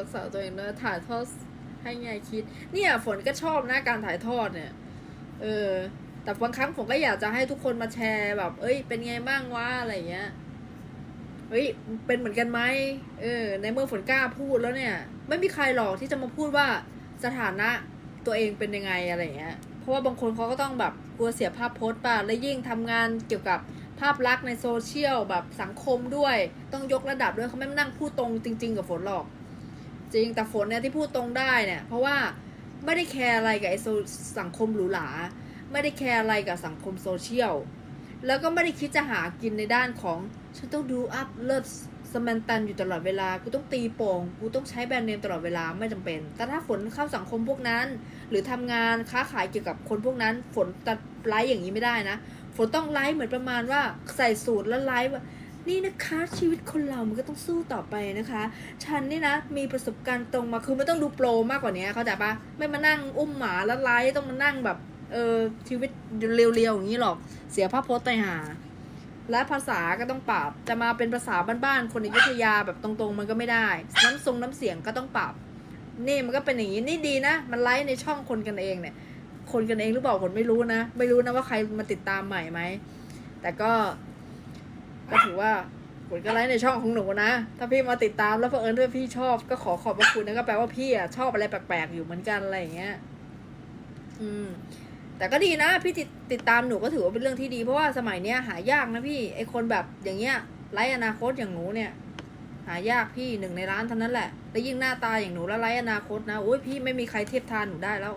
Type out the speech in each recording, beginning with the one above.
รักษาตัวเองด้วยถ่ายทอดให้ไงคิด เนี่ยฝนก็ชอบนะการถ่ายทอดเนี่ย เออ แต่บางครั้งผมก็อยากจะให้ทุกคนมาแชร์แบบ เอ้ย เป็นไงบ้างวะอะไรเงี้ยเฮ้ย เป็นเหมือนกันไหมเออ ในเมื่อฝนกล้าพูดแล้วเนี่ย ไม่มีใครหรอกที่จะมาพูดว่าสถานะตัวเองเป็นยังไงอะไรเงี้ย เพราะว่าบางคนเขาก็ต้องแบบกลัวเสียภาพโพสต์ป่ะ และยิ่งทำงานเกี่ยวกับภาพลักษณ์ในโซเชียลแบบสังคมด้วย ต้องยกระดับด้วยเขาไม่มานั่งพูดตรงจริง ๆ กับฝนหรอก จริงแต่ฝนเนี่ยที่พูดตรงได้เนี่ยเพราะว่าไม่ได้แคร์อะไรกับไอโซสังคมหรูหราไม่ได้แคร์อะไรกับสังคมโซเชียลแล้วก็ไม่ได้คิดจะหากินในด้านของ ฉันต้องดูอัพเลิศสแมนตันอยู่ตลอดเวลา กูต้องตีโป่ง กูต้องใช้แบรนด์เนมตลอดเวลาไม่จำเป็น แต่ถ้าฝนเข้าสังคมพวกนั้น หรือทำงานค้าขายเกี่ยวกับคนพวกนั้น ฝนจะไลฟ์อย่างนี้ไม่ได้นะ ฝนต้องไลฟ์เหมือนประมาณว่าใส่สูตรแล้วไลฟ์ นี่นะคะชีวิตคนเรามันก็ต้องสู้ต่อไปนะคะ ฉันนี่นะมีประสบการณ์ตรงมาคือไม่ต้องดูโปรมากกว่านี้เข้าใจปะไม่มานั่งอุ้มหมาแล้วไลฟ์ต้องมานั่งแบบเออชีวิตเรียวๆอย่างนี้หรอก เสียภาพพจน์ไปหา และภาษาก็ต้องปรับ จะมาเป็นภาษาบ้านๆคนอยุธยาแบบตรงๆ มันก็ไม่ได้ น้ำทรงน้ำเสียงก็ต้องปรับ นี่มันก็เป็นอย่างนี้นี่ดีนะ มันไลฟ์ในช่องคนกันเองเนี่ย คนกันเองหรือเปล่าผมไม่รู้นะ ไม่รู้นะว่าใครมาติดตามใหม่ไหมแต่ก็ ก็ถือว่าผลก็ไลฟ์ในช่องของหนูนะ ถ้าพี่มาติดตามแล้วเผอิญด้วยพี่ชอบก็ขอขอบพระคุณนะก็แปลว่าพี่อะชอบอะไรแปลกๆอยู่เหมือนกันอะไรอย่างเงี้ย อืม แต่ก็ดีนะ พี่ติดติดตามหนูก็ถือว่าเป็นเรื่องที่ดีเพราะว่าสมัยเนี้ยหายากนะพี่ไอคนแบบอย่างเงี้ยไร้อนาคตอย่างหนูเนี่ย หายากพี่หนึ่งในร้านเท่านั้นแหละแล้วยิ่งหน้าตาอย่างหนูแล้วไร้อนาคตนะโอ้ยพี่ไม่มีใครเทียบทานหนูได้แล้ว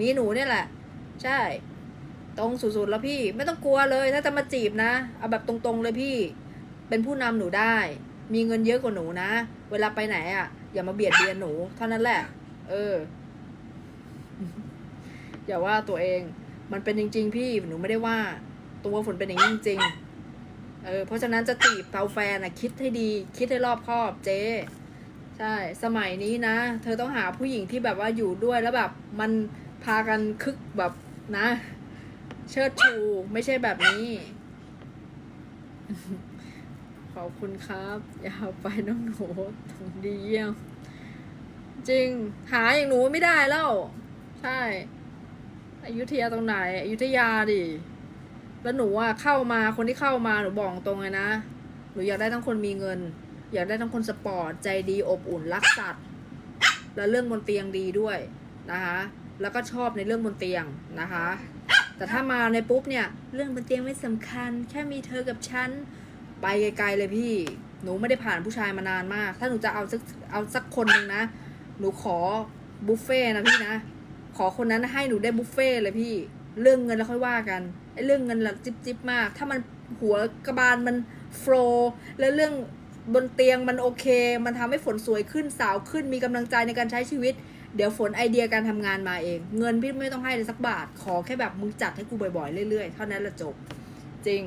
มีหนูเนี่ยแหละ ใช่ ตรงสุดๆแล้วพี่ ไม่ต้องกลัวเลย ถ้าจะมาจีบนะ เอาแบบตรงๆเลยพี่ เป็นผู้นำหนูได้ มีเงินเยอะกว่าหนูนะ เวลาไปไหนอะ อย่ามาเบียดเบียนหนู เท่านั้นแหละ เออ อย่าว่าตัวเอง มันเป็นจริง ๆ พี่ หนูไม่ได้ว่า ตัวฝนเป็นอย่างนี้จริงๆ เออ เพราะฉะนั้นจะจีบเตาแฟนอะ คิดให้ดี คิดให้รอบคอบเจ๊ใช่ สมัยนี้นะ เธอต้องหาผู้หญิงที่แบบว่าอยู่ด้วยแล้วแบบ มันพากันคึกแบบนะ เชิดชู ไม่ใช่แบบนี้ ขอบคุณครับยาวไปน้องหนูถงดีเยี่ยม จริง หาอย่างหนูไม่ได้แล้ว ใช่อยุธยาตรงไหนอยุธยาดิแล้วหนูอะเข้ามาคนที่เข้ามาหนูบอกตรงเลยนะหนูอยากได้ทั้งคนมีเงิน อยากได้ทั้งคนสปอร์ตใจดีอบอุ่นรักสัตว์แล้วเรื่องบนเตียงดีด้วยนะคะแล้วก็ชอบในเรื่องบนเตียงนะคะ แต่ถ้ามาในปุ๊บเนี่ย เรื่องบนเตียงไม่สำคัญ แค่มีเธอกับฉัน ไปไกลๆเลยพี่ หนูไม่ได้ผ่านผู้ชายมานานมาก ถ้าหนูจะเอาสักเอาสักคนหนึ่งนะ หนูขอบุฟเฟ่นะพี่นะ ขอคนนั้นให้หนูได้บุฟเฟ่เลยพี่ เรื่องเงินแล้วค่อยว่ากันไอ้เรื่องเงินละจิบจิบมาก ถ้ามันหัวกระบาลมันโฟล์แล้วเรื่องบนเตียงมันโอเค มันทำให้ฝนสวยขึ้นสาวขึ้นมีกำลังใจในการใช้ชีวิต เดี๋ยวฝนไอเดียการทำงานมาเอง เงินพี่ไม่ต้องให้เลยสักบาท ขอแค่แบบมึงจัดให้กูบ่อยๆเรื่อยๆ เท่านั้นละจบ จริง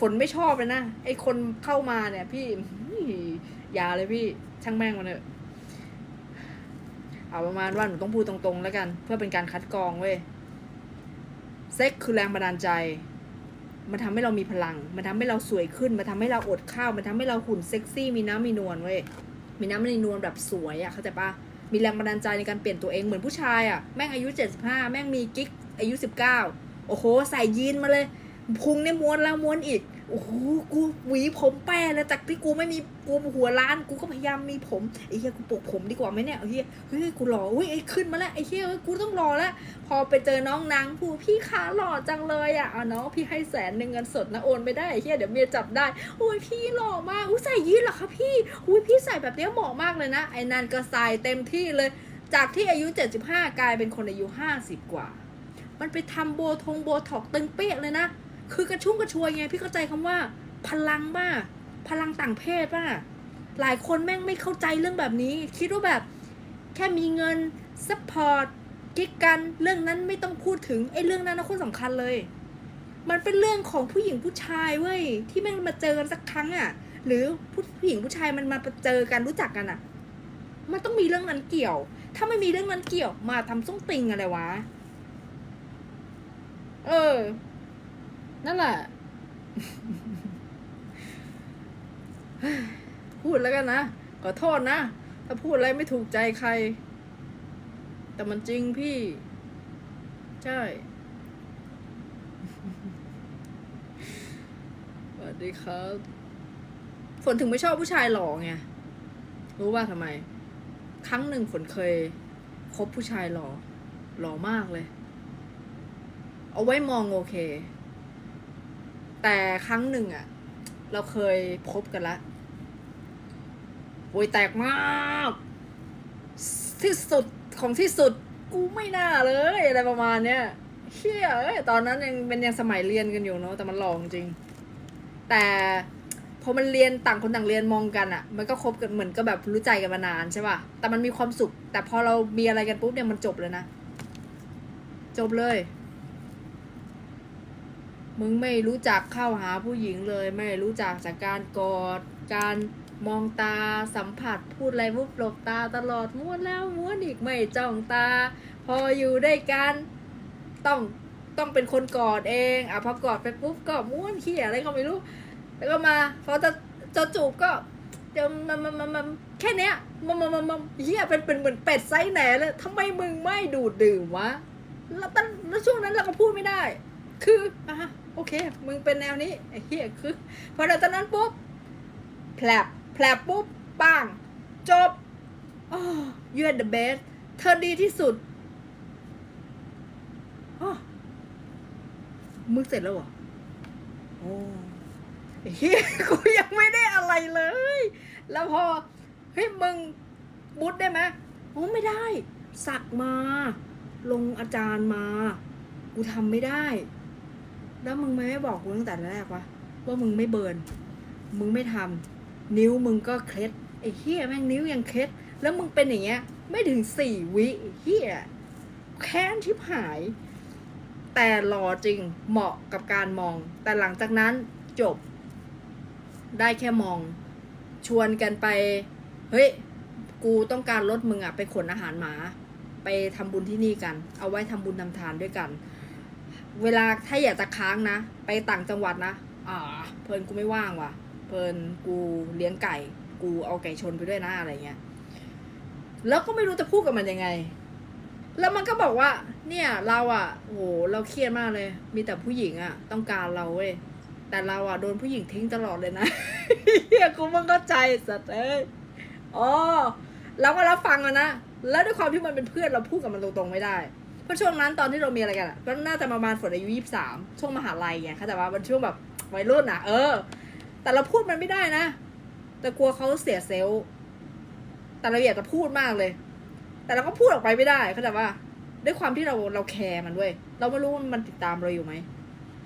ฝนไม่ชอบเลยนะ ไอคนเข้ามาเนี่ย พี่อย่าเลยพี่ช่างแม่งมันเถอะเอาประมาณว่าหนูต้องพูดตรงๆ แล้วกัน เพื่อเป็นการคัดกรองเว้ยเซ็กคือแรงบันดาลใจ มันทำให้เรามีพลัง มันทำให้เราสวยขึ้น มันทำให้เราอดข้าว มันทำให้เราหุ่นเซ็กซี่ มีน้ำมีนวลเว้ย มีน้ำมีนวลแบบสวยอะ่ะ เข้าใจปะ มีแรงบันดาลใจในการเปลี่ยนตัวเองเหมือนผู้ชายอะ่ะแม่งอายุ 75 แม่งมีกิ๊กอายุ 19 โอ้โห ใส่ยีนมาเลยพุงเนี่ยม้วนแล้วม้วนอีก โอ้โหกูหวีผมแป้เลยจากที่กูไม่มีกูหัวล้านกูก็พยายามมีผมไอ้เหี้ยกูปลูกผมดีกว่าไหมเนี่ยไอ้เหี้ยเฮ้ยกูหล่ออุ้ยไอ้ขึ้นมาแล้วไอ้เหี้ยกูต้องหล่อแล้วพอไปเจอน้องนางพูดพี่ขาหล่อจังเลยอะเอาน้องพี่ให้แสนหนึ่งเงินสดนะโอนไปได้ไอ้เหี้ยเดี๋ยวเมียจับได้โอ้ยพี่หล่อมากอุ้ยใส่ยีนเหรอคะพี่อุ้ยพี่ใส่แบบเนี้ยเหมาะมากเลยนะไอ้นันก็ใส่เต็มที่เลย จากที่อายุ 75 กลายเป็นคนอายุ 50 กว่า มันไปทำโบทงโบท็อกตึงเป๊ะเลยนะ คือกระชุ่มกระชวยไง พี่เข้าใจคำว่า พลังบ้าพลังต่างเพศป่ะหลายคนแม่งไม่เข้าใจเรื่องแบบนี้ คิดว่าแบบ แค่มีเงินซัพพอร์ตกิ๊กกันเรื่องนั้นไม่ต้องพูดถึงไอ้เรื่องนั้นนะคตรสำคัญเลย มันเป็นเรื่องของผู้หญิงผู้ชายเว้ยที่แม่งมาเจอกันสักครั้งอะ่ะ หรือผู้ผู้หญิงผู้ชายมันมาเจอกันรู้จักกันอะ่ะ มันต้องมีเรื่องนั้นเกี่ยว ถ้าไม่มีเรื่องนั้นเกี่ยวมาทำส้งติงอะไรวะ เออ นั่นแหละ พูดแล้วกันนะ ขอโทษนะ ถ้าาพูดอะไรไม่ถูกใจใคร แต่มันจริงพี่ ใช่สวัสดีครับฝนถึงไม่ชอบผู้ชายหล่อไง รู้ว่าทำไม ครั้งหนึ่งฝนเคยคบผู้ชายหล่อหล่อมากเลย เอาไว้มองโอเค แต่ครั้งหนึ่งอะเราเคยพบกันละโวยแตกมาก ที่สุดของที่สุดกูไม่น่าเลยอะไรประมาณเนี้ยเชี่ยเอ้ยตอนนั้นยังเป็นยังสมัยเรียนกันอยู่เนาะแต่มันหลองจริง แต่พอมันเรียนต่างคนต่างเรียนมองกันอะ่ะมันก็คบกันเหมือนก็แบบรู้ใจกันมานานใช่ป่ะแต่มันมีความสุข แต่พอเรามีอะไรกันปุ๊บเนี่ยมันจบเลยนะ จบเลย มึงไม่รู้จักเข้าหาผู้หญิงเลย ไม่รู้จักจากการกอด การมองตาสัมผัสพูดอะไรวุบหลบตาตลอดม้วนแล้วม้วนอีกไม่จ้องตา พออยู่ด้วยกันต้องต้องเป็นคนกอดเองอะพอกอดไปปุ๊บก็ม้วนเขี้ยอะไรก็ไม่รู้ แล้วก็มาพอจะจะจูบก็จะมามามามาแค่เนี้ยมามามามาเฮียเป็นเป็นเหมือนเป็ดไซส์แหนเลยทำไมมึงไม่ดูดดื่มวะแล้วตอนแล้วช่วงนั้นเราก็พูดไม่ได้ คืออะ โอเค มึงเป็นแนวนี้ไอ้เฮียคือพอตอนนั้นปุ๊บแผลบแผลบปุ๊บปังจบอ๋อ you are the best เธอดีที่สุดอ๋อมึงเสร็จแล้วเหรอโอ้เฮียกูยังไม่ได้อะไรเลย แล้วพอ เฮ้ย มึงมุดได้ไหมโอ้ไม่ได้ สักมา ลงอาจารย์มา กูทำไม่ได้ แล้วมึงไม่บอกกูตั้งแต่แรกวะว่ามึงไม่เบิร์นมึงไม่ทำนิ้วมึงก็เคล็ดไอ้เฮียแม่งนิ้วยังเคล็ด แล้วมึงเป็นอย่างเงี้ย ไม่ถึงสี่วิเฮียแค้นชิบหาย แต่หล่อจริงเหมาะกับการมอง แต่หลังจากนั้นจบ ได้แค่มอง ชวนกันไป เฮ้ย กูต้องการรถมึงอะไปขนอาหารหมา ไปทำบุญที่นี่กัน เอาไว้ทำบุญทำทานด้วยกัน เวลาถ้าอยากจะค้างนะ ไปต่างจังหวัดนะ อ่า เพลินกูไม่ว่างว่ะ เพลินกูเลี้ยงไก่ กูเอาไก่ชนไปด้วยนะอะไรเงี้ย แล้วก็ไม่รู้จะพูดกับมันยังไง แล้วมันก็บอกว่า เนี่ยเราอะโอ้โหเราเครียดมากเลย มีแต่ผู้หญิงอะต้องการเราเว้ย แต่เราอะโดนผู้หญิงทิ้งตลอดเลยนะเฮียกูมันก็ใจสัตว์เอ้ย อ๋อ เราก็รับฟังอะนะ แล้วด้วยความที่มันเป็นเพื่อนเราพูดกับมันตรงๆไม่ได้ เพราะช่วงนั้นตอนที่เรามีอะไรกันอะก็น่าจะประมาณฝนอายุยี่สามช่วงมหาลัยไงเข้าใจว่ามันช่วงแบบวัยรุ่นอะเออ แต่เราพูดมันไม่ได้นะ แต่กลัวเขาเสียเซลล์แต่เราอยากจะพูดมากเลย แต่เราก็พูดออกไปไม่ได้เข้าใจว่าด้วยความที่เราเราแคร์มันด้วยเราไม่รู้มันติดตามเราอยู่ไหม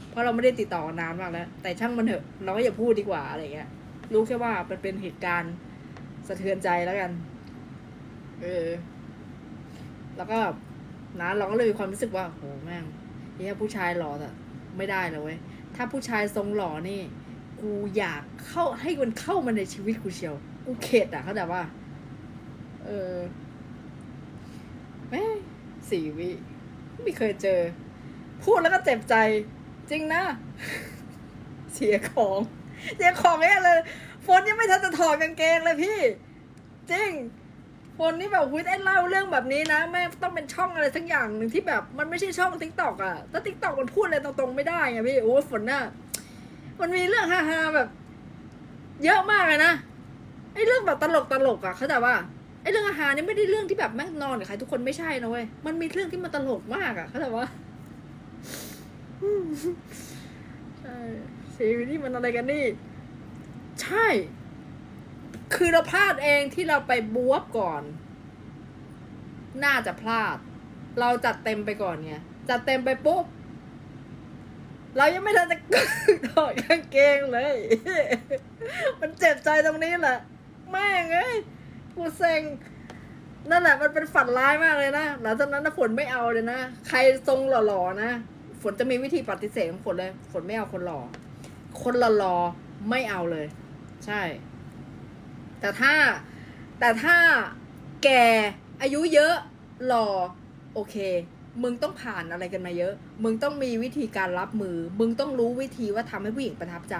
เพราะเราไม่ได้ติดต่อนานมากแล้ว แต่ช่างมันเถอะ เราก็อย่าพูดดีกว่าอะไรเงี้ย รู้แค่ว่ามันเป็นเหตุการณ์สะเทือนใจแล้วกัน เออ แล้วก็ นะเราก็เลยมีความรู้สึกว่าโหแม่งเฮียผู้ชายหล่อแต่ไม่ได้เลยเว้ยถ้าผู้ชายทรงหล่อนี่ กูอยากเข้าให้มันเข้ามาในชีวิตกูเชียว กูเข็ดอะเข้าใจว่า เออแม่สี่วิไม่เคยเจอ พูดแล้วก็เจ็บใจ จริงนะ เสียของเสียของเนี่ยเลยฝนยังไม่ทันจะถอดกางเกงเลยพี่ จริง ฝนนี่แบบวิทย์เล่าเรื่องแบบนี้นะแม่งต้องเป็นช่องอะไรทั้งอย่างหนึ่งที่แบบมันไม่ใช่ช่องทิกตอกอะถ้าทิกตอกมันพูดอะไรตรงๆไม่ได้ไงพี่โอ้ฝนน่ะมันมีเรื่องฮาๆแบบ เยอะมากเลยนะไอ้เรื่องแบบตลกตลกๆอะเข้าใจว่าไอ้เรื่องอาหารนี่ไม่ได้เรื่องที่แบบแม่งนอนกับใครทุกคนไม่ใช่นะเว้ยมันมีเรื่องที่มันตลกมากอะเข้าใจว่าใช่ชีวิตนี่มันอะไรกันนี่ ใช่ คือเราพลาดเองที่เราไปบวบก่อน น่าจะพลาด เราจัดเต็มไปก่อนไงจัดเต็มไปปุ๊บ เรายังไม่ทันจะถอดกางเกงเลย มันเจ็บใจตรงนี้แหละแม่งเอ้ยกูเซ็งนั่นแหละมันเป็นฝันร้ายมากเลยนะหลังจากนั้นนะฝนไม่เอาเลยนะใครทรงหล่อๆนะฝนจะมีวิธีปฏิเสธของฝนเลย ฝนไม่เอาคนหล่อคนหล่อๆไม่เอาเลย ใช่ แต่ถ้าแต่ถ้าแกอายุเยอะหล่อโอเค มึงต้องผ่านอะไรกันมาเยอะ มึงต้องมีวิธีการรับมือ มึงต้องรู้วิธีว่าทำให้ผู้หญิงประทับใจ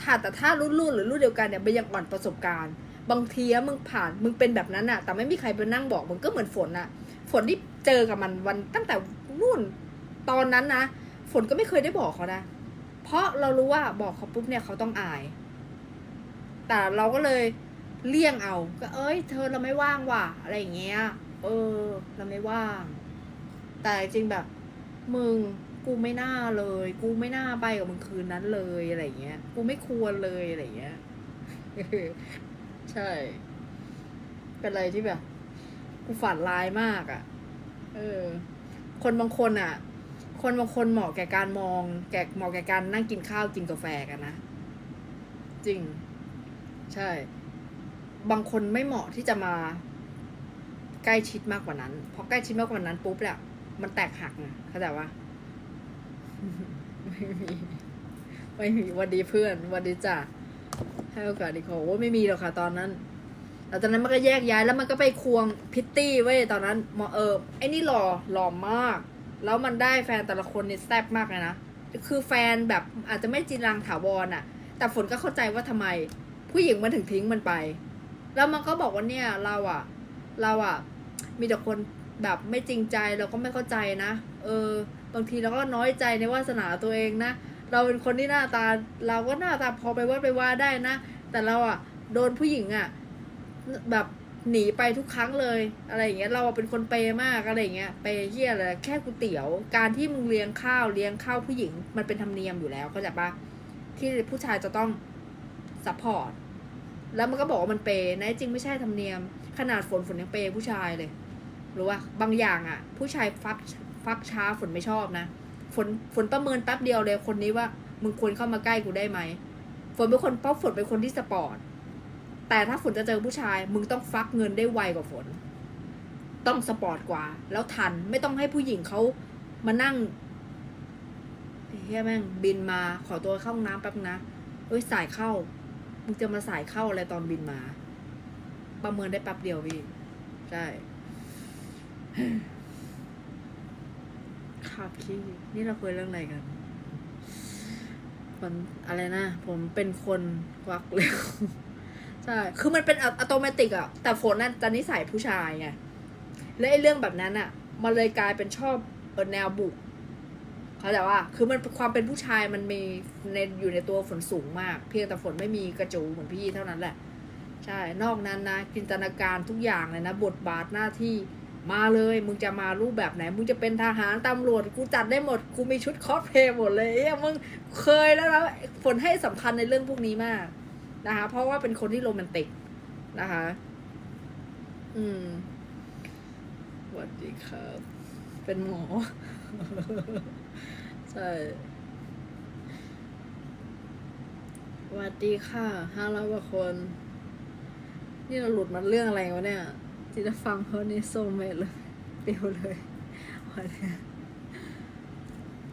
ถ้าแต่ถ้ารุ่นรุ่นหรือรุ่นเดียวกันเนี่ยมันยังอ่อนประสบการณ์ บางทีอะมึงผ่านมึงเป็นแบบนั้นอะแต่ไม่มีใครไปนั่งบอกมึงก็เหมือนฝนอะฝนที่เจอกับมันวันตั้งแต่นู่นตอนนั้นนะ ฝนก็ไม่เคยได้บอกเขานะ เพราะเรารู้ว่าบอกเขาปุ๊บเนี่ยเขาต้องอาย แต่เราก็เลยเลี่ยงเอา ก็เอ้ย เธอเราไม่ว่างว่ะอะไรอย่างเงี้ย เออ เราไม่ว่าง แต่จริงแบบ มึงกูไม่น่าเลย กูไม่น่าไปกับมึงคืนนั้นเลยอะไรอย่างเงี้ย กูไม่ควรเลยอะไรอย่างเงี้ย ใช่ เป็นอะไรที่แบบ กูฝันร้ายมากอะ่ะ เออ คนบางคนอะ คนบางคนเหมาะแก่การมอง แก่เหมาะแก่การนั่งกินข้าวกินกาแฟกันนะ จริง ใช่ บางคนไม่เหมาะที่จะมา ใกล้ชิดมากกว่านั้นพอใกล้ชิดมากกว่านั้นปุ๊บเนี่ยมันแตกหักไงเข้าใจปะไม่มีไม่มีวันดีเพื่อนวันดีจ้ะให้โอกาสอีขอว่าไม่มีหรอกค่ะตอนนั้นหลังจากนั้นมันก็แยกย้ายแล้วมันก็ไปควงพิตตี้เว้ยตอนนั้นหมอเออไอ้นี่หล่อหล่อมาก แล้วมันได้แฟนแต่ละคนเนี่ยแซ่บมากเลยนะคือแฟนแบบอาจจะไม่จีรังถาวรอะแต่ฝนก็เข้าใจว่าทำไม ผู้หญิงมันถึงทิ้งมันไป แล้วมันก็บอกว่าเนี่ยเราอะเราอะมีแต่คนแบบไม่จริงใจเราก็ไม่เข้าใจนะ เออ บางทีเราก็น้อยใจในวาสนาตัวเองนะ เราเป็นคนที่หน้าตา เราก็หน้าตาพอไปว่าไปว่าได้นะ แต่เราอะโดนผู้หญิงอะแบบหนีไปทุกครั้งเลยอะไรอย่างเงี้ยเราเป็นคนเปย์มากอะไรอย่างเงี้ยเปเฮียอะไรแค่ก๋วยเตี๋ยว การที่มึงเลี้ยงข้าวเลี้ยงข้าวผู้หญิง มันเป็นธรรมเนียมอยู่แล้วเข้าใจปะที่ผู้ชายจะต้องซัพพอร์ต แล้วมันก็บอกว่ามันเปย์ในะจริงไม่ใช่ธรรมเนียม ขนาดฝนฝนยังเปย์ผู้ชายเลยรู้ว่าบางอย่างอะผู้ชายฟักฟักช้าฝนไม่ชอบนะฝนฝนประเมินแป๊บเดียวเลยคนนี้ว่ามึงควรเข้ามาใกล้กูได้ไหมฝนเป็นคนเพราะฝนเป็นคนที่สปอร์ตแต่ถ้าฝนจะเจอผู้ชาย มึงต้องฟักเงินได้ไวกว่าฝน ต้องสปอร์ตกว่า แล้วทันไม่ต้องให้ผู้หญิงเขามานั่งเฮียแม่งบินมาขอตัวเข้าห้องน้ำแป๊บนะเอ้ยสายเข้า มึงจะมาสายเข้าอะไรตอนบินมา ประเมินได้แป๊บเดียวพี่ ใช่ครับพี่นี่เราคุยเรื่องอะไรกันมันอะไรนะ ผมเป็นคนวักเร็วใช่ คือมันเป็นอัตโนมัติอะแต่ฝนน่ะจะนิสัยผู้ชายไง และไอ้เรื่องแบบนั้นอะมันเลยกลายเป็นชอบเออแนวบุก เขาแต่ว่าคือมันความเป็นผู้ชายมันมีในอยู่ในตัวฝนสูงมาก เพียงแต่ฝนไม่มีกระจูเหมือนพี่เท่านั้นแหละ ใช่ นอกนั้นนะจินตนาการทุกอย่างเลยนะ บทบาทหน้าที่มาเลย มึงจะมารูปแบบไหน มึงจะเป็นทหารตำรวจ กูจัดได้หมด กูมีชุดคอสเพลย์หมดเลยเอ้ยมึงเคยแล้วนะฝนให้สำคัญในเรื่องพวกนี้มากนะคะ เพราะว่าเป็นคนที่โรแมนติกนะคะ อืมสวัสดีครับ เป็นหมอ ใช่สวัสดีค่ะห้าร้อยกว่าคน นี่เราหลุดมาเรื่องอะไรวะเนี่ยที่จะฟังเพราะนี่โซเมตเลยเปียวเลยวันนี้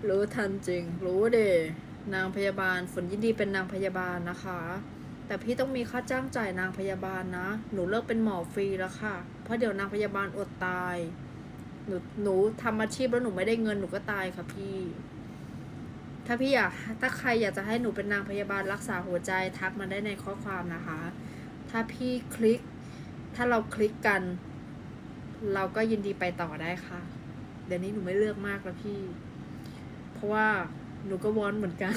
รู้ทันจริง รู้เดนางพยาบาล ฝนยินดีเป็นนางพยาบาลนะคะ แต่พี่ต้องมีค่าจ้างจ่ายนางพยาบาลนะ หนูเลิกเป็นหมอฟรีแล้วค่ะ เพราะเดี๋ยวนางพยาบาลอดตาย หนูหนูทำอาชีพแล้วหนูไม่ได้เงินหนูก็ตายค่ะพี่ ถ้าพี่อยากถ้าใครอยากจะให้หนูเป็นนางพยาบาลรักษาหัวใจทักมาได้ในข้อความนะคะ ถ้าพี่คลิก ถ้าเราคลิกกัน เราก็ยินดีไปต่อได้ค่ะ เดี๋ยวนี้หนูไม่เลือกมากแล้วพี่ เพราะว่าหนูก็วอนเหมือนกัน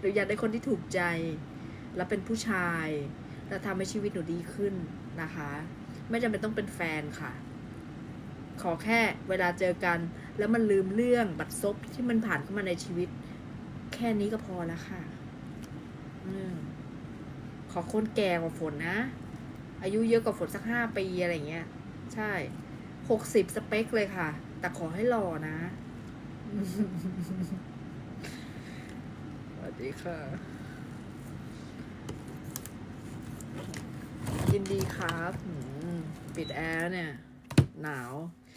หนูอยากได้คนที่ถูกใจ และเป็นผู้ชาย และทำให้ชีวิตหนูดีขึ้นนะคะ ไม่จำเป็นต้องเป็นแฟนค่ะ ขอแค่เวลาเจอกัน แล้วมันลืมเรื่องบัตรซบที่มันผ่านเข้ามาในชีวิต แค่นี้ก็พอแล้วค่ะอขอคนแก่กว่าฝนนะ อายุเยอะกว่าฝนสักห้าปีอะไรเงี้ย ใช่หกสิบสเปคเลยค่ะ แต่ขอให้หล่อนะสวัสดีค่ะ ยินดีครับ ปิดแอร์เนี่ย หนาว